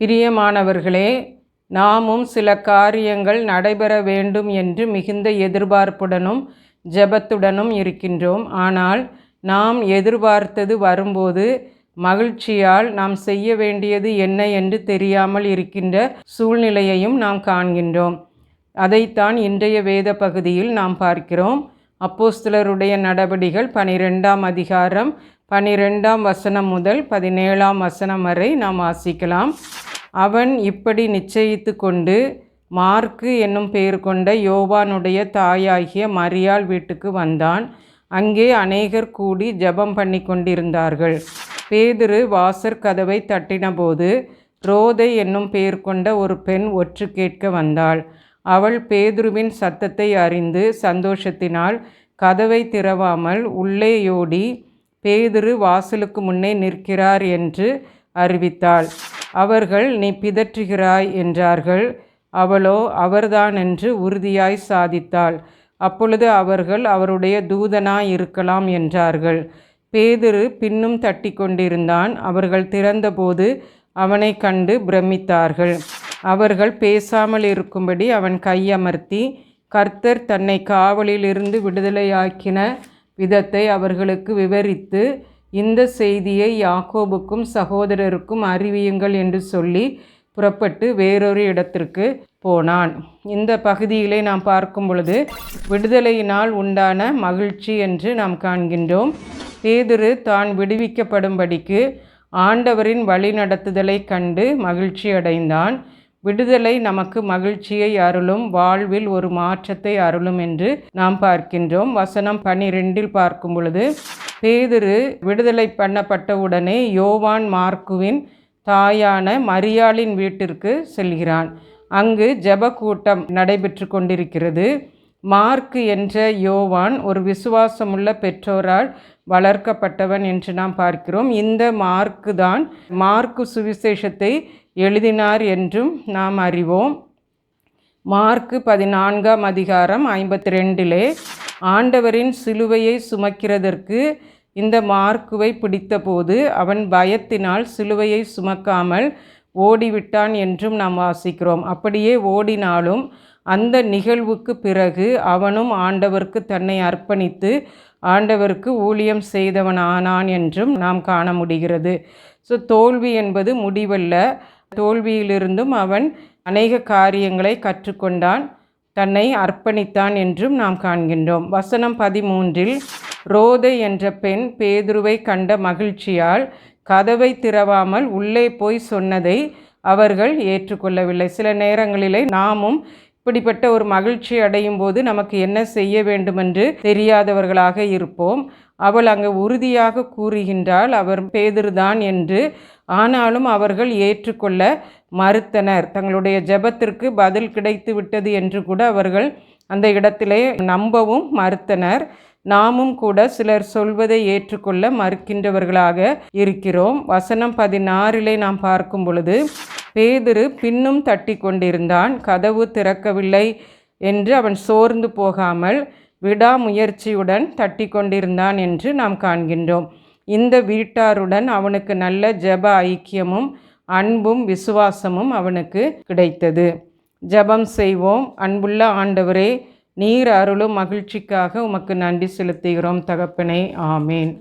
பிரியமானவர்களே நாமும் சில காரியங்கள் நடைபெற வேண்டும் என்று மிகுந்த எதிர்பார்ப்புடனும் ஜெபத்துடனும் இருக்கின்றோம். ஆனால் நாம் எதிர்பார்த்தது வரும்போது மகிழ்ச்சியால் நாம் செய்ய வேண்டியது என்ன என்று தெரியாமல் இருக்கின்ற சூழ்நிலையையும் நாம் காண்கின்றோம். அதைத்தான் இன்றைய வேத பகுதியில் நாம் பார்க்கிறோம். அப்போஸ்தலருடைய நடபடிகள் பனிரெண்டாம் அதிகாரம் பனிரெண்டாம் வசனம் முதல் பதினேழாம் வசனம் வரை நாம் வாசிக்கலாம். அவன் இப்படி நிச்சயித்து கொண்டு மார்க்கு என்னும் பெயர் கொண்ட யோவானுடைய தாயாகிய மரியாள் வீட்டுக்கு வந்தான். அங்கே அநேகர் கூடி ஜெபம் பண்ணி கொண்டிருந்தார்கள். பேதுரு வாசற் கதவை தட்டினபோது ரோதை என்னும் பெயர் கொண்ட ஒரு பெண் ஒற்று கேட்க வந்தாள். அவள் பேதுருவின் சத்தத்தை அறிந்து சந்தோஷத்தினால் கதவை திறவாமல் உள்ளேயோடி பேதுரு வாசலுக்கு முன்னே நிற்கிறார் என்று அறிவித்தாள். அவர்கள் நீ பிதற்றுகிறாய் என்றார்கள். அவளோ அவர்தான் என்று உறுதியாய் சாதித்தாள். அப்பொழுது அவர்கள் அவருடைய தூதனாய் இருக்கலாம் என்றார்கள். பேதுரு பின்னும் தட்டி கொண்டிருந்தான் அவர்கள் திறந்தபோது அவனை கண்டு பிரமித்தார்கள். அவர்கள் பேசாமல் இருக்கும்படி அவன் கையமர்த்தி கர்த்தர் தன்னை காவலிலிருந்து விடுதலையாக்கின விதத்தை அவர்களுக்கு விவரித்து இந்த செய்தியை யாக்கோபுக்கும் சகோதரருக்கும் அறிவியுங்கள் என்று சொல்லி புறப்பட்டு வேறொரு இடத்திற்கு போனான். இந்த பகுதியிலே நாம் பார்க்கும் பொழுது விடுதலையினால் உண்டான மகிழ்ச்சி என்று நாம் காண்கின்றோம். பேதுரு தான் விடுவிக்கப்படும்படிக்கு ஆண்டவரின் வழிநடத்துதலை கண்டு மகிழ்ச்சி அடைந்தான். விடுதலை நமக்கு மகிழ்ச்சியை அருளும் வாழ்வில் ஒரு மாற்றத்தை அருளும் என்று நாம் பார்க்கின்றோம். வசனம் பனிரெண்டில் பார்க்கும் பொழுது பேதுரு விடுதலை பண்ணப்பட்டவுடனே யோவான் மார்க்குவின் தாயான மரியாளின் வீட்டிற்கு செல்கிறான். அங்கு ஜெப கூட்டம் நடைபெற்று கொண்டிருக்கிறது. மார்க்கு என்ற யோவான் ஒரு விசுவாசமுள்ள பெற்றோரால் வளர்க்கப்பட்டவன் என்று நாம் பார்க்கிறோம். இந்த மார்க்கு தான் மார்க்கு சுவிசேஷத்தை எழுதினார் என்றும் நாம் அறிவோம். மார்க்கு பதினான்காம் அதிகாரம் ஐம்பத்தி ரெண்டிலே ஆண்டவரின் சிலுவையை சுமக்கிறதற்கு இந்த மார்க்குவை பிடித்தபோது அவன் பயத்தினால் சிலுவையை சுமக்காமல் ஓடிவிட்டான் என்றும் நாம் வாசிக்கிறோம். அப்படியே ஓடினாலும் அந்த நிகழ்வுக்கு பிறகு அவனும் ஆண்டவருக்கு தன்னை அர்ப்பணித்து ஆண்டவருக்கு ஊழியம் செய்தவனானான் என்றும் நாம் காண முடிகிறது. ஸோ தோல்வி என்பது முடிவல்ல. தோல்வியிலிருந்தும் அவன் அநேக காரியங்களை கற்றுக்கொண்டான். தன்னை அர்ப்பணித்தான் என்றும் நாம் காண்கின்றோம். வசனம் பதிமூன்றில் ரோதை என்ற பெண் பேதுருவை கண்ட மகிழ்ச்சியால் கதவை திறவாமல் உள்ளே போய் சொன்னதை அவர்கள் ஏற்றுக்கொள்ளவில்லை. சில நேரங்களிலே நாமும் இப்படிப்பட்ட ஒரு மகிழ்ச்சி அடையும் போது நமக்கு என்ன செய்ய வேண்டுமென்று தெரியாதவர்களாக இருப்போம். அவள் அங்கு உறுதியாக கூறுகின்றாள் அவர் பேதிருதான் என்று ஆனாலும் அவர்கள் ஏற்றுக்கொள்ள மறுத்தனர். தங்களுடைய ஜெபத்திற்கு பதில் கிடைத்து விட்டது என்று கூட அவர்கள் அந்த இடத்திலே நம்பவும் மறுத்தனர். நாமும் கூட சிலர் சொல்வதை ஏற்றுக்கொள்ள மறுக்கின்றவர்களாக இருக்கிறோம். வசனம் பதினாறிலே நாம் பார்க்கும் பொழுது பேதிரு பின்னும் தட்டி கொண்டிருந்தான் கதவு திறக்கவில்லை என்று அவன் சோர்ந்து போகாமல் விடாமுயற்சியுடன் தட்டி கொண்டிருந்தான் என்று நாம் காண்கின்றோம். இந்த வீட்டாருடன் அவனுக்கு நல்ல ஜெப ஐக்கியமும் அன்பும் விசுவாசமும் அவனுக்கு கிடைத்தது. ஜெபம் செய்வோம். அன்புள்ள ஆண்டவரே நீர் அருளும் மகிழ்ச்சிக்காக உமக்கு நன்றி செலுத்துகிறோம் தகப்பனே. ஆமேன்.